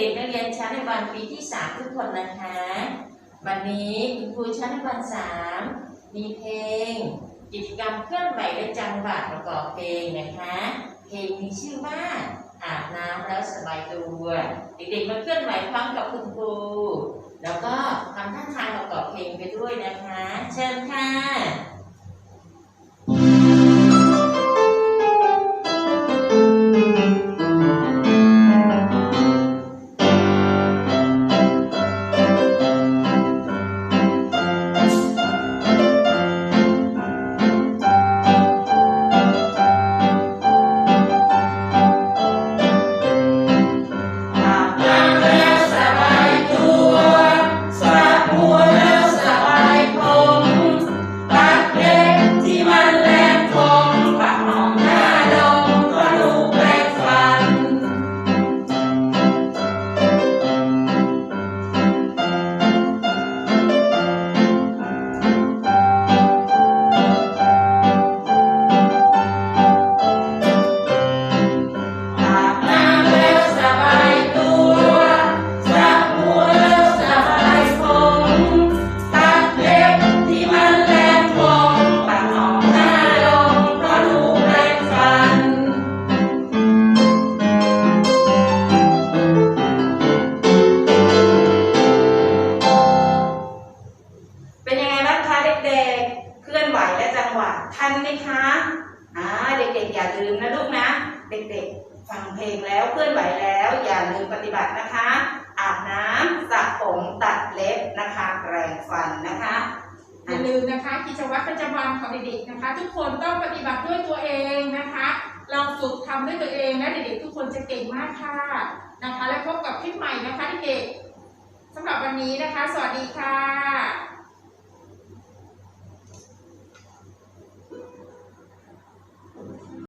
ด็กนชั้นอนุบาลปีที่ 3 ทุกคนนะคะ วันนี้คุณครูชั้นอนุบาล3มีเพลง กิจกรรมเคลื่อนไหวและจังหวะประกอบเพลงนะคะ เพลงมีชื่อว่าอาบน้ำแล้วสบายตัว เด็กๆมาเคลื่อนไหวพร้อมกับคุณครู เป็นยังไงบ้างคะเด็กๆ เคลื่อนไหวและจังหวะทันไหมคะอ่าเด็กๆ อย่าลืมนะลูกนะ เด็กๆ ฟังเพลงแล้วเคลื่อนไหวแล้ว อย่าลืมปฏิบัตินะคะ อาบน้ำสระผมตัดเล็บนะคะแปรงฟันนะคะอย่าลืมนะคะกิจวัตรประจำวันของเด็กๆนะคะ ทุกคนต้องปฏิบัติด้วยตัวเองนะคะ เราฝึกทำด้วยตัวเองนะเด็กๆทุกคนจะเก่งมากค่ะนะคะ และพบกับคลิปใหม่นะคะเด็กๆสำหรับวันนี้นะคะ สวัสดีค่ะ